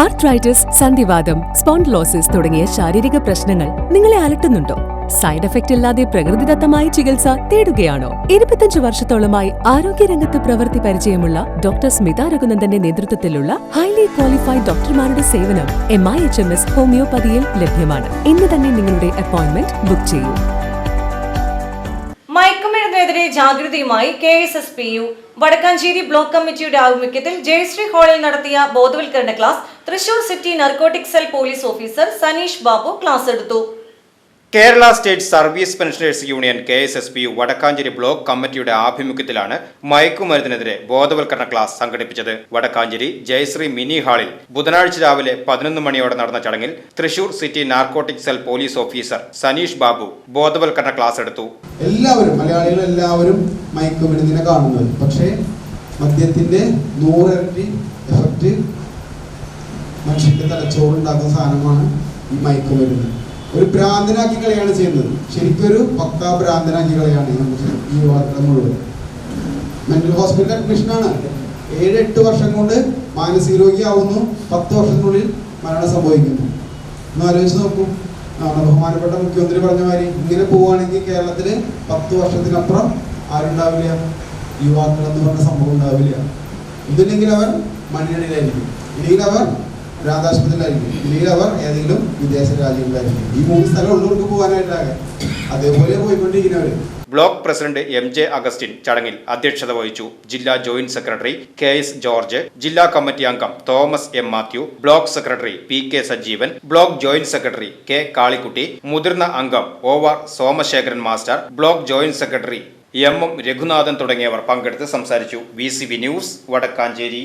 Arthritis സന്ധിവാദം spondylosis തുടങ്ങിയ ശാരീരിക പ്രശ്നങ്ങൾ നിങ്ങളെ അലട്ടുന്നുണ്ടോ? സൈഡ് എഫക്റ്റ് ഇല്ലാതെ പ്രകൃതിദത്തമായ ചികിത്സ തേടുകയാണോ? ഇരുപത്തഞ്ച് വർഷത്തോളമായി ആരോഗ്യരംഗത്ത് പ്രവൃത്തി പരിചയമുള്ള ഡോക്ടർ സ്മിത രഘുനന്ദന്റെ നേതൃത്വത്തിലുള്ള ഹൈലി ക്വാളിഫൈഡ് ഡോക്ടർമാരുടെ സേവനം M I H M S ഹോമിയോപ്പതിയിൽ ലഭ്യമാണ്. ഇന്ന് തന്നെ നിങ്ങളുടെ അപ്പോയിന്റ്മെന്റ് ബുക്ക് ചെയ്യൂ. മയക്കുമരുന്നിനെതിരെ ജാഗ്രതയുമായി K S S P U. Vadakkanchery block കമ്മിറ്റിയുടെ ആഭിമുഖ്യത്തിൽ ജയശ്രീ ഹാളിൽ നടത്തിയ ബോധവൽക്കരണ class Thrissur city narcotic cell police officer Saneesh Babu class എടുത്തു. Kerala state service pensioners union K S S P Vadakkanchery block കമ്മിറ്റിയുടെ ആഭിമുഖ്യത്തിലാണ് മയക്കുമരുന്നിനെതിരെ ബോധവൽക്കരണ ക്ലാസ് സംഘടിപ്പിച്ചത്. വടക്കാഞ്ചേരി ജയശ്രീ മിനി ഹാളിൽ ബുധനാഴ്ച രാവിലെ പതിനൊന്ന് മണിയോടെ നടന്ന ചടങ്ങിൽ Thrissur city narcotic cell police officer Saneesh Babu ബോധവൽക്കരണ ക്ലാസ് എടുത്തു. എല്ലാവരും മലയാളികൾ എല്ലാവരും മയക്കുമരുന്നിനെ കാണുന്നത്. പക്ഷേ മദ്യത്തിന്റെ നൂറിരട്ടി എഫക്റ്റ് മനുഷ്യന്റെ തലച്ചോറുണ്ടാക്കുന്ന സാധനമാണ് ഈ മയക്കുമരുന്ന് ഒരു ഭ്രാന്തനാക്കി കളയാണ് ചെയ്യുന്നത്. ശരിക്കൊരു പക്കാ ഭ്രാന്തനാക്കി കളയാണ് ഈ വാർത്ത മുഴുവൻ. മെന്റൽ ഹോസ്പിറ്റൽ അഡ്മിഷനാണ് ഏഴ് എട്ട് വർഷം കൊണ്ട് മാനസിക രോഗിയാവുന്നു. പത്ത് വർഷത്തിനുള്ളിൽ മരണം സംഭവിക്കുന്നു. ഒന്ന് ആലോചിച്ച് നോക്കൂ. നമ്മുടെ ബഹുമാനപ്പെട്ട മുഖ്യമന്ത്രി പറഞ്ഞ മാതിരി ഇങ്ങനെ പോവുകയാണെങ്കിൽ കേരളത്തിൽ പത്ത് വർഷത്തിനപ്പുറം ആരുണ്ടാവില്ല? യുവാക്കൾ എന്ന് പറഞ്ഞ സംഭവം ഉണ്ടാവില്ല. ഇതില്ലെങ്കിൽ അവർ മണ്ണിനടിയിലായിരിക്കും. ഇല്ലെങ്കിൽ അവർ ഭ്രാന്താശുപത്രിയിലായിരിക്കും ഇല്ലെങ്കിൽ അവർ ഏതെങ്കിലും വിദേശ രാജ്യങ്ങളിലായിരിക്കും. ഈ മൂന്ന് സ്ഥലം ഉള്ളവർക്ക് പോകാനായിട്ടാകെ. അതേപോലെ പോയിക്കൊണ്ടിരിക്കുന്നവർ block president M J Augustine ചടങ്ങിൽ അധ്യക്ഷത വഹിച്ചു ജില്ലാ joint secretary K S George ജില്ലാ കമ്മിറ്റി അംഗം Thomas M Mathew block secretary P K Sajeevan block joint secretary K Kalikutty മുതിർന്ന അംഗം O R Somasekharan master block joint secretary M M Raghunathan തുടങ്ങിയവർ പങ്കെടുത്ത് സംസാരിച്ചു. V news Vadakkanchery.